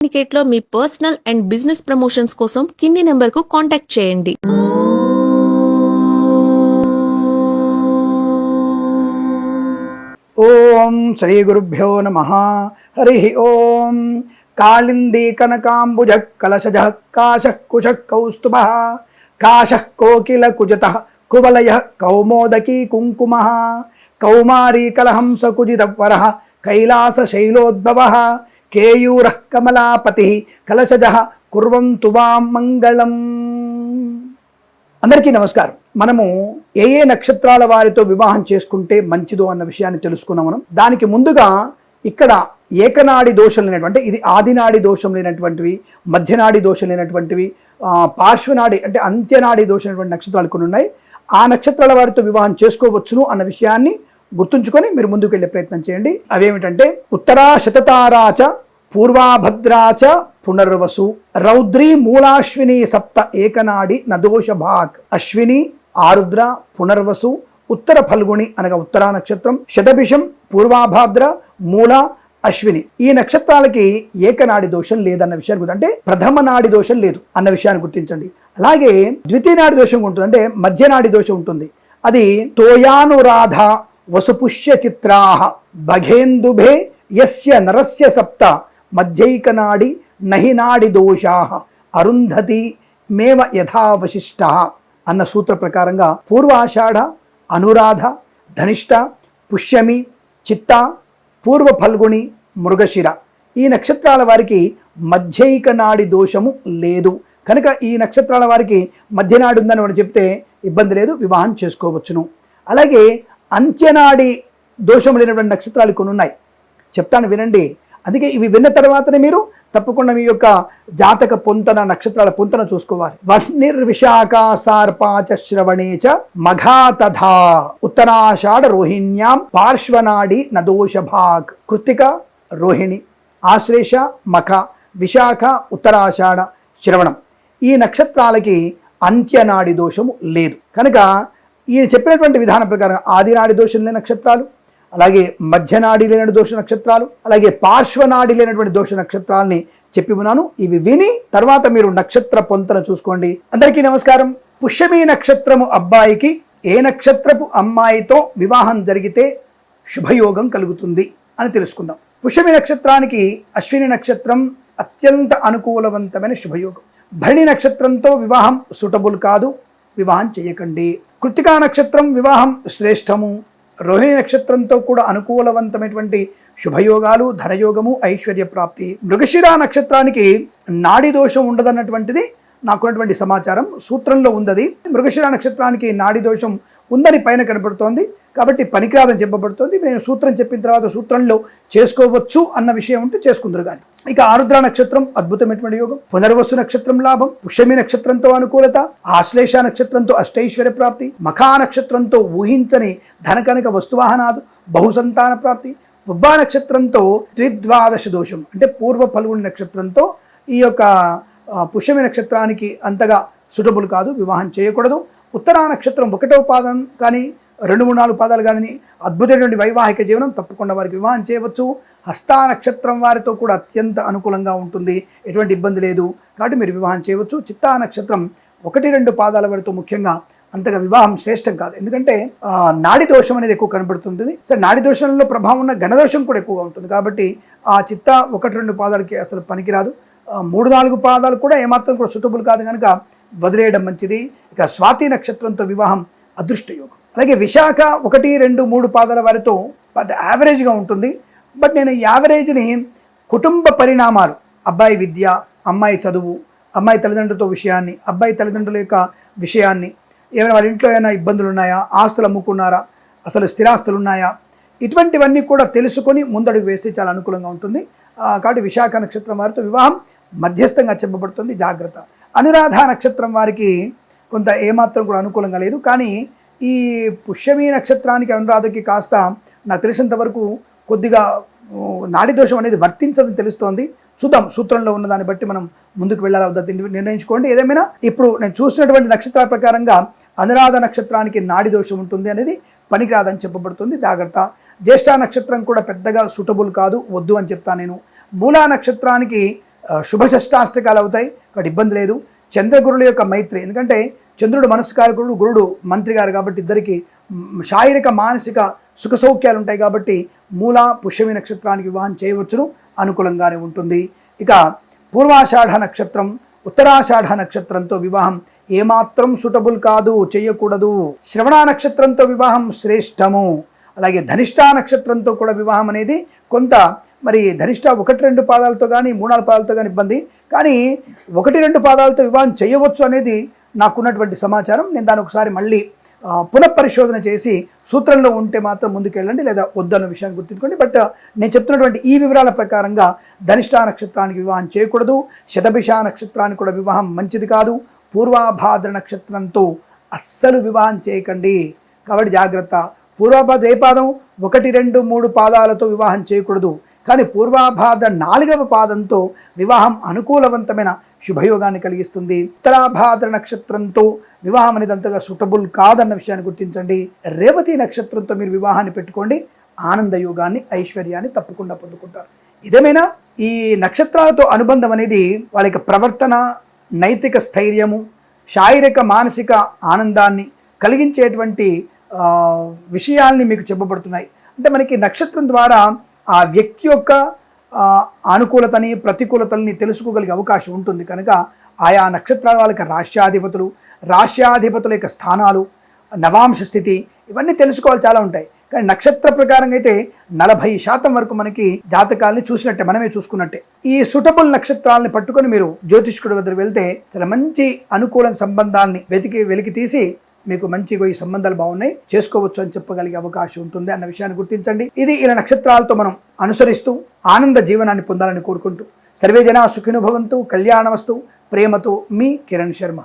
లో మీ personal and business promotions కోసం కింది నెంబర్కు కాంటాక్ట్ చేయండి. ఓం శ్రీ గురుభ్యో నమ. హరి ఓం. కాళిందీ కనకాంబుజ కలశజ కాశ కుశ కౌస్తుభ కాశ కోకిల కుజత కువలయ కౌమోదకీ కుంకుమ కౌమారీ కలహంస కుజిత వర కైలాస శైలోద్భవ కేయూర కమలాపతి కలశజ కుర్వంతు వాం మంగళం. అందరికీ నమస్కారం. మనము ఏ ఏ నక్షత్రాల వారితో వివాహం చేసుకుంటే మంచిదో అన్న విషయాన్ని తెలుసుకున్నాం మనం. దానికి ముందుగా ఇక్కడ ఏకనాడి దోషం లేనటువంటి ఇది ఆదినాడి దోషం లేనటువంటివి మధ్యనాడి దోషం లేనటువంటివి పార్శ్వనాడి అంటే అంత్యనాడి దోషం లేనటువంటి నక్షత్రాలు కొన్ని ఉన్నాయి. ఆ నక్షత్రాల వారితో వివాహం చేసుకోవచ్చును అన్న విషయాన్ని గుర్తుంచుకొని మీరు ముందుకు వెళ్ళే ప్రయత్నం చేయండి. అవేమిటంటే ఉత్తరా శతతారాచ పూర్వాభద్రాచ పునర్వసు. రౌద్రి మూలాశ్విని సప్త ఏకనాడి నదోష భాక్ అశ్విని ఆరుద్ర పునర్వసు. ఉత్తర ఫల్గుణి అనగా ఉత్తరా నక్షత్రం. శతభిషం పూర్వాభాద్ర మూల అశ్విని. ఈ నక్షత్రాలకి ఏకనాడి దోషం లేదన్న విషయాన్ని అంటే ప్రథమ నాడి దోషం లేదు అన్న విషయాన్ని గుర్తించండి. అలాగే ద్వితీయ నాడి దోషం ఉంటుంది అంటే మధ్యనాడి దోషం ఉంటుంది. అది తోయానురాధ వసుపుష్య చిత్రా భగేందుభే యస్య నరస్య సప్త మధ్యైకనాడి నహి నాడి దోషా అరుంధతి మేవ యథావశిష్ట అన్న సూత్ర ప్రకారంగా పూర్వాషాఢ అనురాధ ధనిష్ట పుష్యమి చిత్త పూర్వ ఫల్గుణి మృగశిర ఈ నక్షత్రాల వారికి మధ్యైక నాడి దోషము లేదు. కనుక ఈ నక్షత్రాల వారికి మధ్యనాడు ఉందని మనం చెప్తే ఇబ్బంది లేదు వివాహం చేసుకోవచ్చును. అలాగే అంత్యనాడి దోషం లేనటువంటి నక్షత్రాలు కొన్ని ఉన్నాయి చెప్తాను వినండి. అందుకే ఇవి విన్న తర్వాతనే మీరు తప్పకుండా మీ యొక్క జాతక పొంతన నక్షత్రాల పొంతన చూసుకోవాలి. వర్ణిర్విశాఖ సార్పాచ శ్రవణే చ మఘా ఉత్తరాషాఢ రోహిణ్యాం పార్శ్వనాడి నదోష భాగ్ కృత్తిక రోహిణి ఆశ్లేష మఖ విశాఖ ఉత్తరాషాఢ శ్రవణం. ఈ నక్షత్రాలకి అంత్యనాడి దోషము లేదు. కనుక ఈయన చెప్పినటువంటి విధానం ప్రకారం ఆదినాడి దోషం లేని నక్షత్రాలు అలాగే మధ్యనాడి లేని దోష నక్షత్రాలు అలాగే పార్శ్వనాడి లేనటువంటి దోష నక్షత్రాలని చెప్పి ఉన్నాను. ఇవి విని తర్వాత మీరు నక్షత్ర పొంతన చూసుకోండి. అందరికీ నమస్కారం. పుష్యమి నక్షత్రము అబ్బాయికి ఏ నక్షత్రపు అమ్మాయితో వివాహం జరిగితే శుభయోగం కలుగుతుంది అని తెలుసుకుందాం. పుష్యమి నక్షత్రానికి అశ్విని నక్షత్రం అత్యంత అనుకూలవంతమైన శుభయోగం. భరణి నక్షత్రంతో వివాహం సూటబుల్ కాదు. వివాహం చేయకండి. కృతికా నక్షత్రం వివాహం శ్రేష్టము. రోహిణి నక్షత్రంతో కూడా అనుకూలవంతమైనటువంటి శుభయోగాలు ధనయోగము ఐశ్వర్య ప్రాప్తి. మృగశిర నక్షత్రానికి నాడి దోషం ఉండదన్నటువంటిది నాకున్నటువంటి సమాచారం సూత్రంలో ఉందది మృగశిర నక్షత్రానికి నాడి దోషం ఉందని పైన కనబడుతోంది. కాబట్టి పనికిరాదని చెప్పబడుతోంది. నేను సూత్రం చెప్పిన తర్వాత సూత్రంలో చేసుకోవచ్చు అన్న విషయం ఉంటే చేసుకుందరు కానీ. ఇక ఆరుద్ర నక్షత్రం అద్భుతమైనటువంటి యోగం. పునర్వసు నక్షత్రం లాభం. పుష్యమి నక్షత్రంతో అనుకూలత. ఆశ్లేష నక్షత్రంతో అష్టైశ్వర్య ప్రాప్తి. మఖా నక్షత్రంతో ఊహించని ధనకనక వస్తువాహనాదు. బహుసంతాన ప్రాప్తి. పుబ్బా నక్షత్రంతో ద్విద్వాదశ దోషం. అంటే పూర్వ ఫల్గుని నక్షత్రంతో ఈ యొక్క పుష్యమి నక్షత్రానికి అంతగా సుటబుల్ కాదు. వివాహం చేయకూడదు. ఉత్తరా నక్షత్రం ఒకటో పాదం కానీ రెండు మూడు నాలుగు పాదాలు కానీ అద్భుతమైనటువంటి వైవాహిక జీవనం తప్పకుండా వారికి వివాహం చేయవచ్చు. హస్తా నక్షత్రం వారితో కూడా అత్యంత అనుకూలంగా ఉంటుంది. ఎటువంటి ఇబ్బంది లేదు. కాబట్టి మీరు వివాహం చేయవచ్చు. చిత్తా నక్షత్రం ఒకటి రెండు పాదాల వారితో ముఖ్యంగా అంతగా వివాహం శ్రేష్టం కాదు. ఎందుకంటే నాడి దోషం అనేది ఎక్కువ కనబడుతుంది సరే నాడి దోషంలో ప్రభావం ఉన్న గణదోషం కూడా ఎక్కువగా ఉంటుంది. కాబట్టి ఆ చిత్త ఒకటి రెండు పాదాలకి అసలు పనికిరాదు. మూడు నాలుగు పాదాలు కూడా ఏమాత్రం కూడా సుటబుల్ కాదు. కనుక వదిలేయడం మంచిది. ఇక స్వాతి నక్షత్రంతో వివాహం అదృష్టయోగం. అలాగే విశాఖ ఒకటి రెండు మూడు పాదాల వారితో బట్ యావరేజ్గా ఉంటుంది. బట్ నేను ఈ యావరేజ్ని కుటుంబ పరిణామాలు అబ్బాయి విద్య అమ్మాయి చదువు అమ్మాయి తల్లిదండ్రులతో విషయాన్ని అబ్బాయి తల్లిదండ్రుల యొక్క విషయాన్ని ఏమైనా వాళ్ళ ఇంట్లో ఏమైనా ఇబ్బందులు ఉన్నాయా ఆస్తులు అమ్ముకున్నారా అసలు స్థిరాస్తులు ఉన్నాయా ఇటువంటివన్నీ కూడా తెలుసుకొని ముందడుగు వేస్తే చాలా అనుకూలంగా ఉంటుంది. కాబట్టి విశాఖ నక్షత్రం వారితో వివాహం మధ్యస్థంగా చెప్పబడుతుంది. జాగ్రత్త. అనురాధ నక్షత్రం వారికి కొంత ఏమాత్రం కూడా అనుకూలంగా లేదు. కానీ ఈ పుష్యమి నక్షత్రానికి అనురాధకి కాస్త నాకు తెలిసినంత వరకు కొద్దిగా నాడి దోషం అనేది వర్తించదని తెలుస్తోంది. చూద్దాం సూత్రంలో ఉన్న దాన్ని బట్టి మనం ముందుకు వెళ్ళాలా వద్ద నిర్ణయించుకోండి. ఏదేమైనా ఇప్పుడు నేను చూసినటువంటి నక్షత్రాల ప్రకారంగా అనురాధ నక్షత్రానికి నాడి దోషం ఉంటుంది అనేది పనికిరాదని చెప్పబడుతుంది. జాగ్రత్త. జ్యేష్ఠ నక్షత్రం కూడా పెద్దగా సూటబుల్ కాదు వద్దు అని చెప్తాను నేను. మూలా నక్షత్రానికి శుభ షష్టాష్టకాలు అవుతాయి. కాబట్టి ఇబ్బంది లేదు. చంద్రగురుల యొక్క మైత్రి. ఎందుకంటే చంద్రుడు మనస్కారకుడు గురుడు మంత్రి గారు కాబట్టి ఇద్దరికి శారీరక మానసిక సుఖ సౌఖ్యాలు ఉంటాయి కాబట్టి మూల పుష్యమి నక్షత్రానికి వివాహం చేయవచ్చును అనుకూలంగానే ఉంటుంది. ఇక పూర్వాషాఢ నక్షత్రం ఉత్తరాషాఢ నక్షత్రంతో వివాహం ఏమాత్రం సూటబుల్ కాదు చేయకూడదు. శ్రవణ నక్షత్రంతో వివాహం శ్రేష్టము. అలాగే ధనిష్టా నక్షత్రంతో కూడా వివాహం అనేది కొంత మరి ధనిష్ట ఒకటి రెండు పాదాలతో కానీ మూడు నాలుగు పాదాలతో కానీ ఇబ్బంది. కానీ ఒకటి రెండు పాదాలతో వివాహం చేయవచ్చు అనేది నాకున్నటువంటి సమాచారం. నేను దాని ఒకసారి మళ్ళీ పునఃపరిశోధన చేసి సూత్రంలో ఉంటే మాత్రం ముందుకెళ్ళండి లేదా వద్దన్న విషయాన్ని గుర్తుంచుకోండి. బట్ నేను చెప్తున్నటువంటి ఈ వివరాల ప్రకారంగా ధనిష్ట నక్షత్రానికి వివాహం చేయకూడదు. శతభిష నక్షత్రానికి కూడా వివాహం మంచిది కాదు. పూర్వాభాద్ర నక్షత్రంతో అస్సలు వివాహం చేయకండి. కాబట్టి జాగ్రత్త. పూర్వాభాద్ర ఏ పాదం? ఒకటి రెండు మూడు పాదాలతో వివాహం చేయకూడదు. కానీ పూర్వాభాద్ర నాలుగవ పాదంతో వివాహం అనుకూలవంతమైన శుభయోగాన్ని కలిగిస్తుంది. ఉత్తరాభాద్ర నక్షత్రంతో వివాహం అనేది అంతగా సూటబుల్ కాదన్న విషయాన్ని గుర్తించండి. రేవతి నక్షత్రంతో మీరు వివాహాన్ని పెట్టుకోండి. ఆనంద యోగాన్ని ఐశ్వర్యాన్ని తప్పకుండా పొందుకుంటారు. ఇదేమైనా ఈ నక్షత్రాలతో అనుబంధం అనేది వాళ్ళ యొక్క ప్రవర్తన నైతిక స్థైర్యము శారీరక మానసిక ఆనందాన్ని కలిగించేటువంటి విషయాల్ని మీకు చెప్పబడుతున్నాయి. అంటే మనకి నక్షత్రం ద్వారా ఆ వ్యక్తి యొక్క అనుకూలతని ప్రతికూలతల్ని తెలుసుకోగలిగే అవకాశం ఉంటుంది. కనుక ఆయా నక్షత్రాల వాళ్ళకి రాష్ట్రాధిపతులు రాష్ట్రాధిపతుల యొక్క స్థానాలు నవాంశ స్థితి ఇవన్నీ తెలుసుకోవాలి చాలా ఉంటాయి. కానీ నక్షత్ర ప్రకారంగా అయితే నలభై శాతం వరకు మనకి జాతకాలని చూసినట్టే మనమే చూసుకున్నట్టే. ఈ సుటబుల్ నక్షత్రాలని పట్టుకొని మీరు జ్యోతిష్కుడి వద్దకు వెళ్తే చాలా మంచి అనుకూల సంబంధాన్ని వెతికి వెలికి తీసి మీకు మంచిగా ఈ సంబంధాలు బాగున్నాయి చేసుకోవచ్చు అని చెప్పగలిగే అవకాశం ఉంటుంది అన్న విషయాన్ని గుర్తించండి. ఇది ఇలా నక్షత్రాలతో మనం అనుసరిస్తూ ఆనంద జీవనాన్ని పొందాలని కోరుకుంటూ. సర్వే జనా సుఖినుభవంతు వస్తువు ప్రేమతో మీ కిరణ్ శర్మ.